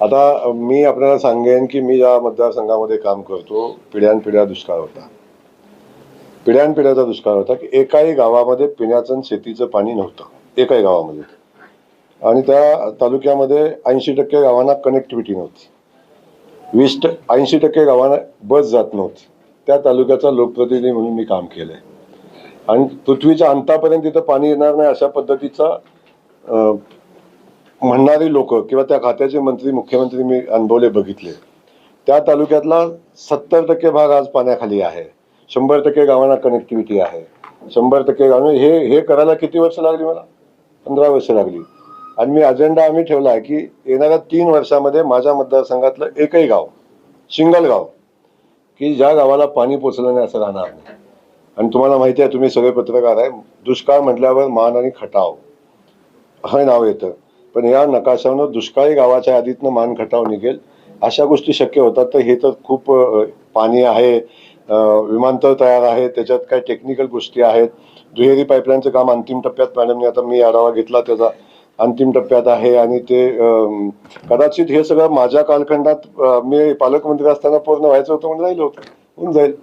आता मी आपल्याला सांगेन की मी ज्या मतदारसंघामध्ये काम करतो पिढ्यानपिढ्या दुष्काळ होता. पिढ्यानपिढ्याचा दुष्काळ होता की एकाही गावामध्ये पिण्याचं आणि शेतीचं पाणी नव्हतं. एकाही गावामध्ये. आणि त्या तालुक्यामध्ये ऐंशी टक्के गावांना कनेक्टिव्हिटी नव्हती. वीस ऐंशी टक्के गावांना बस जात नव्हती. त्या तालुक्याचा लोकप्रतिनिधी म्हणून मी काम केलं आहे आणि पृथ्वीच्या अंतापर्यंत तिथं पाणी येणार नाही अशा पद्धतीचा म्हणणारी लोक किंवा त्या खात्याचे मंत्री मुख्यमंत्री मी अनुभवले बघितले. त्या तालुक्यातला सत्तर टक्के भाग आज पाण्याखाली आहे. शंभर टक्के गावांना कनेक्टिव्हिटी आहे. शंभर टक्के गाव हे हे करायला किती वर्ष लागली मला? पंधरा वर्ष लागली. आणि मी अजेंडा आम्ही ठेवला आहे की येणाऱ्या तीन वर्षामध्ये माझ्या मतदारसंघातलं एकही गाव सिंगल गाव की ज्या गावाला पाणी पोचलं नाही असं राहणार नाही. आणि तुम्हाला माहिती आहे तुम्ही सगळे पत्रकार आहे. दुष्काळ म्हटल्यावर मान आणि खटाव. हे नाव येतं. पण या नकाशानं दुष्काळी गावाच्या यादीतनं मान खटाव निघेल. अशा गोष्टी शक्य होतात. तर हे तर खूप पाणी आहे विमानतळ तयार आहे त्याच्यात काय टेक्निकल गोष्टी आहेत. दुहेरी पाईपलाईनचं काम अंतिम टप्प्यात मॅडमने आता मी आढावा घेतला त्याचा अंतिम टप्प्यात आहे. आणि ते कदाचित हे सगळं माझ्या कालखंडात मी पालकमंत्री असताना पूर्ण व्हायचं होतं म्हणून जाईल होतं. होऊन जाईल.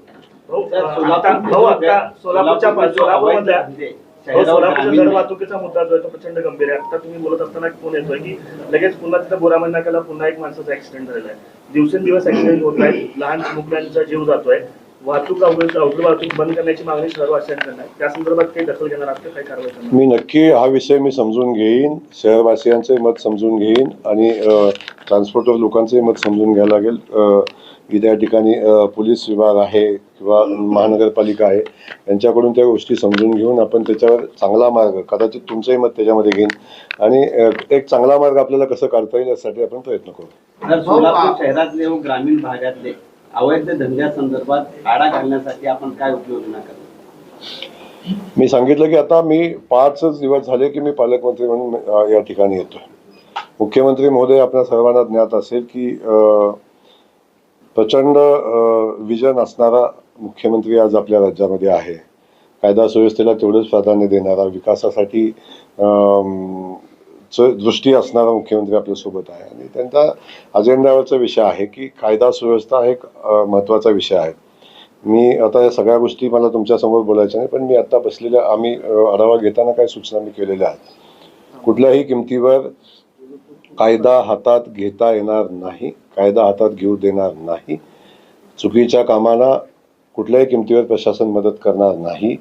सोलापूरच्या जड वाहतुकीचा मुद्दा जो आहे तो प्रचंड गंभीर आहे. आता तुम्ही बोलत असताना एक फोन येतोय की लगेच पुन्हा तिथं बोरामण नाक्याला पुन्हा एक माणसाचा ऍक्सिडेंट झालेला आहे. दिवसेंदिवस ऍक्सिडेंट होत आहेत लहान चिमुकल्यांचा जीव जातोय. वाहतूक अवघड अवघड वाहतूक बंद करण्याची मागणी सर्व असल्याचं आहे. त्या संदर्भात काही दखल घेणार आहात का? काही कारवाई करणार मी नक्की हा विषय मी समजून घेईन. शहरवासियांचे मत समजून घेईन आणि ट्रान्सपोर्टर लोकांचे मत समजून घ्यायला लागेल. की त्या ठिकाणी पोलीस विभाग आहे किंवा महानगरपालिका आहे यांच्याकडून त्या गोष्टी समजून घेऊन आपण त्याच्यावर चांगला मार्ग कदाचित तुमचंही मत त्याच्यामध्ये घेईन. आणि एक चांगला मार्ग आपल्याला कसं काढता येईल यासाठी आपण प्रयत्न करू. सोलापूर शहरातले व ग्रामीण भागातले अवैध धंद्यासंदर्भात आळा घालण्यासाठी आपण काय उपाययोजना करतो मी सांगितलं की आता मी पाचच दिवस झाले की मी पालकमंत्री म्हणून या ठिकाणी येतोय. मुख्यमंत्री महोदय आपल्या सर्वांना ज्ञात असेल की प्रचंड विजन असणारा मुख्यमंत्री आज आपल्या राज्यामध्ये आहे. कायदा सुव्यवस्थेला तेवढंच प्राधान्य देणारा विकासासाठी च दृष्टी असणारा मुख्यमंत्री आपल्यासोबत आहे. आणि त्यांचा अजेंड्यावरचा विषय आहे की कायदा सुव्यवस्था हा एक महत्त्वाचा विषय आहे. मी आता या सगळ्या गोष्टी मला तुमच्यासमोर बोलायच्या नाही पण मी आता बसलेल्या आम्ही आढावा घेताना काही सूचना मी केलेल्या आहेत. कुठल्याही किमतीवर कायदा हातात घेता येणार नाही. कायदा हातात घेऊ देणार नाही. चुकीच्या कामाला कुठल्याही किमतीवर प्रशासन मदत करणार नाही.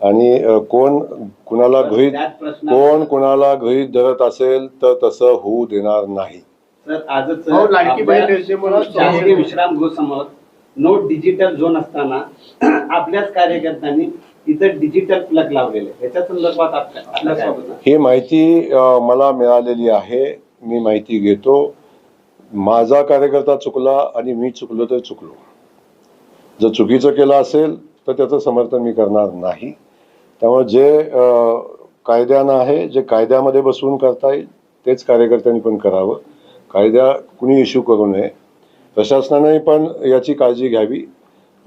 आणि कोण कुणाला गृहीत कोण कुणाला गृहीत धरत असेल तर तसं होऊ देणार नाही. सर आजच शासकीय विश्रामगृहासमोर नो डिजिटल झोन असताना आपल्याच कार्यकर्त्यांनी तिथं डिजिटल प्लग लावलेले. याच्या संदर्भात? ही माहिती मला मिळालेली आहे. मी माहिती घेतो. माझा कार्यकर्ता चुकला आणि मी चुकलो तर चुकलो. जर चुकीचं केलं असेल तर त्याचं समर्थन मी करणार नाही. त्यामुळे जे कायद्यानं आहे जे कायद्यामध्ये बसवून करता येईल तेच कार्यकर्त्यांनी पण करावं. कायद्या कुणी इश्यू करू नये. प्रशासनाने पण याची काळजी घ्यावी.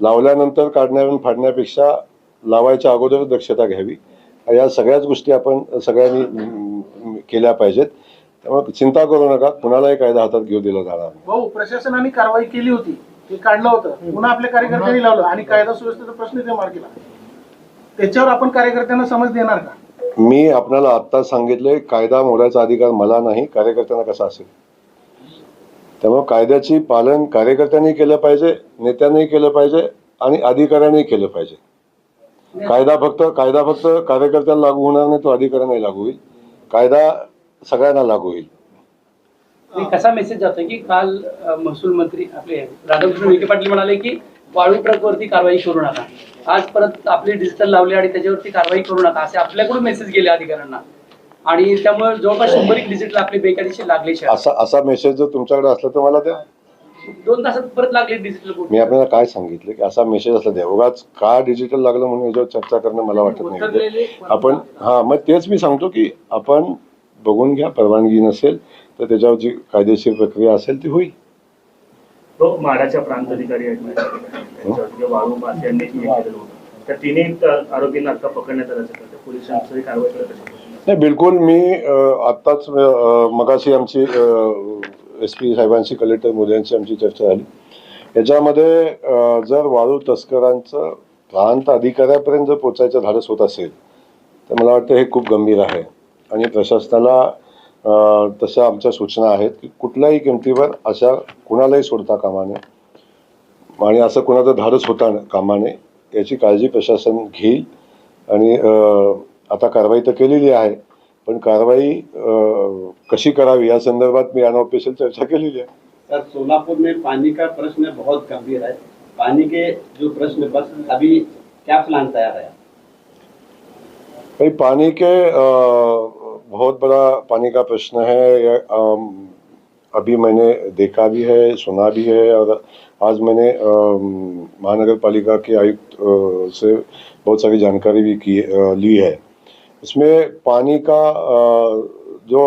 लावल्यानंतर काढण्या फाडण्यापेक्षा लावायच्या अगोदर दक्षता घ्यावी. या सगळ्याच गोष्टी आपण सगळ्यांनी केल्या पाहिजेत. त्यामुळे चिंता करू नका. कुणालाही कायदा हातात घेऊ दिला जाणार नाही. भाऊ प्रशासनाने कारवाई केली होती. ते काढलं होतं. पुन्हा आपल्या कार्यकर्त्यांनी लावलं. आणि कायदा सुव्यवस्थेचा प्रश्न ते मार्गी केला. त्याच्यावर आपण कार्यकर्त्यांना समज देणार का? मी आपल्याला आत्ता सांगितले कायदा मोडायचा अधिकार मला नाही. कार्यकर्त्यांना कसा असेल? त्यामुळे कायद्याची पालन कार्यकर्त्यांनी केलं पाहिजे नेत्यांनी केलं पाहिजे आणि अधिकाऱ्यांनी केलं पाहिजे. कायदा फक्त कायदा फक्त कार्यकर्त्यांना लागू होणार नाही तो अधिकाऱ्यांनाही लागू होईल. कायदा सगळ्यांना लागू होईल. आणि कसा मेसेज जातोय की काल अ, महसूल मंत्री आपले राधाकृष्ण विखे पाटील म्हणाले की वाळू ट्रकवरती कारवाई करू नका. आज परत आपली डिजिटल लावली आणि त्याच्यावरती कारवाई करू नका. असे आपल्याकडून मेसेज गेले अधिकाऱ्यांना. आणि त्यामुळे जवळपास शंभर एक डिजिटल आपले बेकायदेशीर लागले शहरात. असा असा मेसेज जर तुमच्याकडे असला तर मला द्या. दोन तासात परत लागले डिजिटल मी आपल्याला काय सांगितलं की असा मेसेज असला द्या. उगाच का डिजिटल लागलं म्हणून याच्यावर चर्चा करणं मला वाटत नाही. आपण हा मग तेच मी सांगतो की आपण बघून घ्या परवानगी नसेल तर त्याच्यावर जी कायदेशीर प्रक्रिया असेल ती होईल. तो माडाच्या हे. आरोपींना आता पकडण्यात आल्याचं पोलिसांची कारवाई नाही बिलकुल मी आत्ताच मगाशी आमची एस पी साहेबांशी कलेक्टर मोदयांशी आमची चर्चा झाली. याच्यामध्ये जर वाळू तस्करांचं प्रांत अधिकाऱ्यापर्यंत जर पोचायचं धाडस होत असेल तर मला वाटतं हे खूप गंभीर आहे. आणि प्रशासनाला तशा आमच्या सूचना आहेत की कुठल्याही किमतीवर अशा कुणालाही सोडता कामा नये. आणि असं कुणाचं धाडस होता कामा नये याची काळजी प्रशासन घेईल. आणि आता कारवाई तर केलेली आहे पण कारवाई कशी करावी या संदर्भात मी अनऑफिशियल चर्चा केलेली आहे. सर सोलापुर में पानी का प्रश्न बहुत गंभीर है पानी के जो प्रश्न बस अभी क्या प्लान तैयार है? भाई पानी के अ, बहुत बड़ा पानी का प्रश्न है। अभी मैंने देखा भी है, सुना भी है और आज मैंने महानगर पालिका के आयुक्त से बहुत सारी जानकारी भी की ली है। इसमें पानी का जो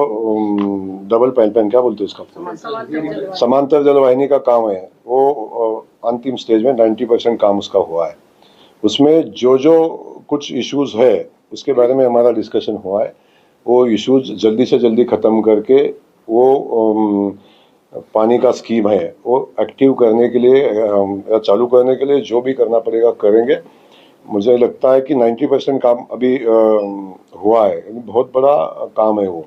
डबल पाइपलाइन क्या बोलते हैं इसका समांतर जलवाहिनी का काम है। वो अंतिम स्टेज में 90 परसेंट काम उसका हुआ है। उसमें जो जो कुछ इश्यूज़ है, उसके बारे में हमारा डिस्कशन हुआ है। वो इश्यूज़ जल्दी से जल्दी ख़त्म करके वो पानी का स्कीम है। वो एक्टिव करने के लिए या चालू करने के लिए जो भी करना पड़ेगा करेंगे। मुझे लगता है कि 90 परसेंट काम अभी हुआ है। बहुत बड़ा काम है वो।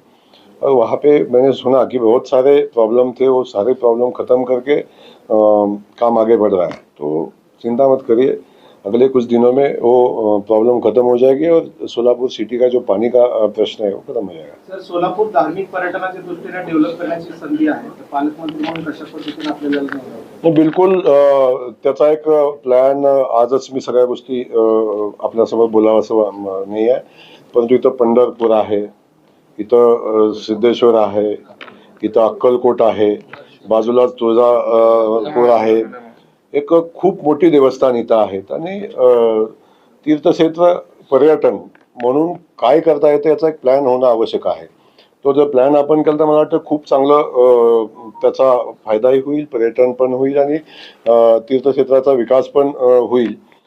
और वहाँ पे मैंने सुना कि बहुत सारे प्रॉब्लम थे, वो सारे प्रॉब्लम ख़त्म करके काम आगे बढ़ रहा है। तो चिंता मत करिए। अगले कुछ दिनों में वो प्रॉब्लम खत्म हो जाएगी और सोलापुर सिटी का जो पानी का प्रश्न है वो खत्म हो जाएगा। सर सोलापूर धार्मिक पर्यटनाच्या दृष्टीने डेव्हलप करण्याची संधी आहे. तर पालकमंत्री म्हणून कशा पद्धतीने आपल्याला बिलकुल त्याचा एक प्लॅन आजच मी सगळ्या गोष्टी अ, आपल्यासमोर बोलावं नाही आहे. परंतु इथं पंढरपूर आहे इथं सिद्धेश्वर आहे इथं अक्कलकोट आहे बाजूला तुळजापूर आहे एक खूप मोठी देवस्थान इथं आहेत. आणि तीर्थक्षेत्र पर्यटन म्हणून काय करता येतं याचा एक प्लॅन होणं आवश्यक आहे. तो जर प्लॅन आपण केला तर मला वाटतं खूप चांगलं त्याचा फायदाही होईल पर्यटन पण होईल आणि तीर्थक्षेत्राचा विकास पण होईल.